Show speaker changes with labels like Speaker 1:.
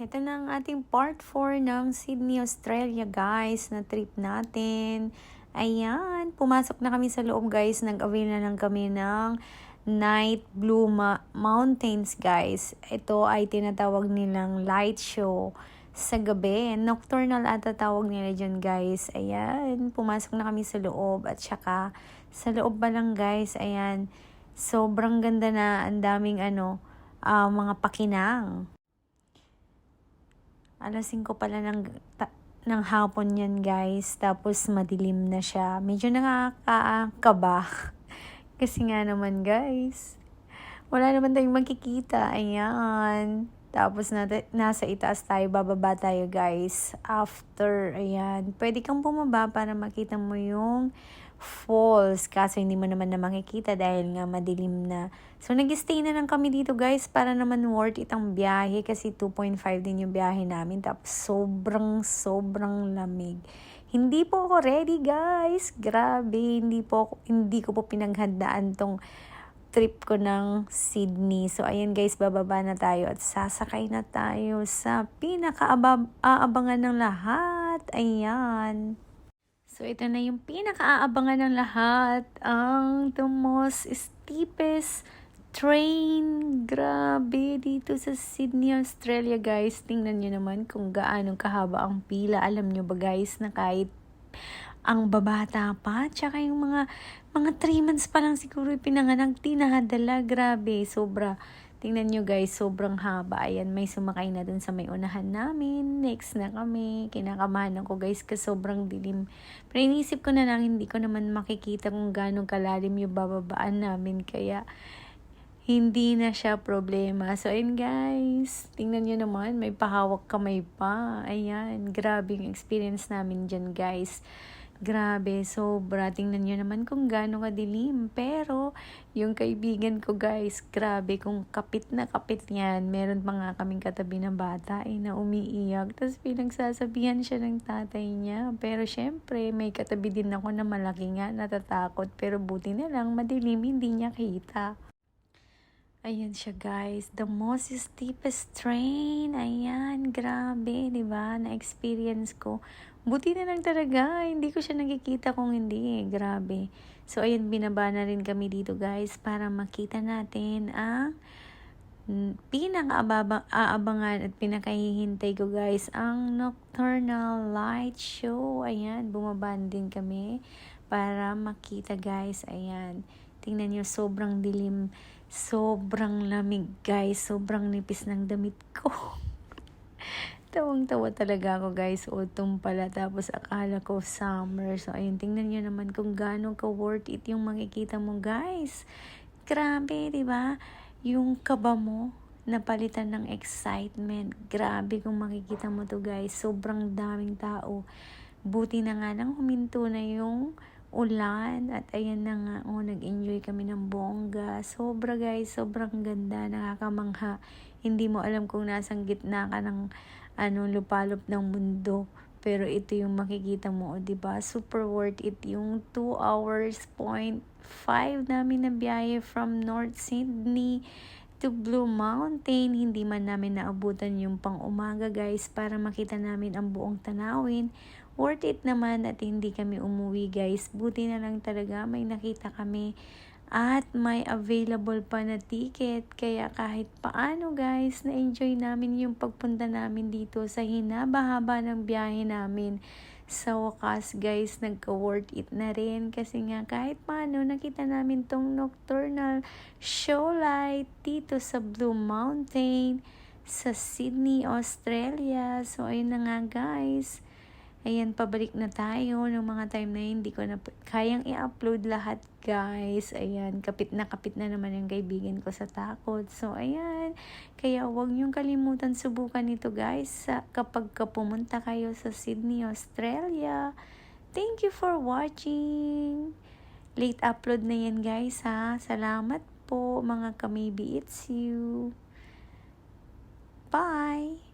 Speaker 1: Ito na ang ating part 4 ng Sydney, Australia guys na trip natin. Ayan, pumasok na kami sa loob guys. Nag-avail na lang kami ng Night Blue Ma- Mountains guys. Ito ay tinatawag nilang light show sa gabi. Nocturnal ata tawag nila dyan guys. Ayan, pumasok na kami sa loob at saka sa loob pa lang guys. Ayan, sobrang ganda na ang daming ano, ah, mga pakinang. Alas 5 pala ng, ta- ng hapon yan guys. Tapos madilim na siya. Medyo nakakakaba. Kasi nga naman guys. Wala naman tayong makikita. Ayan. Tapos na, nasa itaas tayo. Bababa tayo guys. After. Ayan. Pwede kang bumaba para makita mo yung falls. Kaso hindi mo naman na makikita dahil nga madilim na. So nag-stay na lang kami dito guys para naman worth it ang biyahe kasi 2.5 din yung biyahe namin. Tapos sobrang sobrang lamig. Hindi po ako ready guys. Grabe, hindi po ako, hindi ko po pinaghandaan tong trip ko ng Sydney. So, ayan guys, bababa na tayo at sasakay na tayo sa pinaka-aabangan ng lahat. Ayan. So, ito na yung pinaka-aabangan ng lahat. Ang the most steepest train. Grabe, dito sa Sydney, Australia, guys. Tingnan nyo naman kung gaano kahaba ang pila. Alam nyo ba, guys, na kahit ang babata pa, tsaka yung mga, mga 3 months pa lang siguro pinanganak, tinadala. Grabe, sobra. Tingnan nyo guys, sobrang haba. Ayan, may sumakay na dun sa may unahan namin. Next na kami. Kinakamahan ako guys kasi sobrang dilim. Pero inisip ko na lang, hindi ko naman makikita kung gano'ng kalalim yung bababaan namin. Kaya, hindi na siya problema. So, ayun guys. Tingnan nyo naman, may pahawak kamay pa. Ayan, grabe yung experience namin dyan guys. Grabe, sobra. Tingnan nyo naman kung gaano kadilim. Pero, yung kaibigan ko guys, grabe, kung kapit na kapit yan, meron pa nga kaming katabi na bata eh, na umiiyak. Tapos pinagsasabihan siya ng tatay niya. Pero syempre, may katabi din ako na malaki nga, natatakot. Pero buti na lang, madilim, hindi niya kita. Ayan siya guys, the most steepest train. Ayan, grabe, 'di ba? Na-experience ko. Buti na lang talaga, hindi ko siya nakikita kung hindi, eh. grabe. So ayan, binaba na rin kami dito guys para makita natin ang pinaka-aabangan at pinakahihintay ko guys ang nocturnal light show. Ayan, bumaba din kami para makita guys. Ayan, tingnan nyo, sobrang dilim Sobrang lamig guys. Sobrang nipis ng damit ko. Tawang-tawa talaga ako guys. Autumn pala. Tapos akala ko summer. So ayun, tingnan nyo naman kung gaano ka worth it yung makikita mo guys. Grabe, di ba? Yung kaba mo, napalitan ng excitement. Grabe kung makikita mo to guys. Sobrang daming tao. Buti na nga nang huminto na yung ulan at ayan na nga oh nag-enjoy kami ng bongga. Sobra guys sobrang ganda nakakamangha. Hindi mo alam kung nasang gitna ka ng ano lupalop ng mundo pero ito yung makikita mo, 'di ba? Super worth it yung 2 hours point 5 namin na biyahe from North Sydney to Blue Mountain. Hindi man namin naabutan yung pang umaga guys para makita namin ang buong tanawin worth it naman at hindi kami umuwi guys. Buti na lang talaga may nakita kami at may available pa na ticket. Kaya kahit paano guys, na-enjoy namin yung pagpunta namin dito sa hinaba-haba ng biyahe namin. Sa wakas guys, nagka-worth it na rin kasi nga kahit paano nakita namin tong nocturnal show light dito sa Blue Mountain sa Sydney, Australia. So ayun na nga guys Ayan, pabalik na tayo ng mga time na hindi ko na kayang i-upload lahat guys. Ayan, kapit na kapit na naman yung kaibigan ko sa takot. So, ayan. Kaya huwag niyong kalimutan subukan ito guys sa, kapag ka pumunta kayo sa Sydney, Australia. Thank you for watching. Late upload na yan guys ha. Salamat po mga kamibi. It's you. Bye!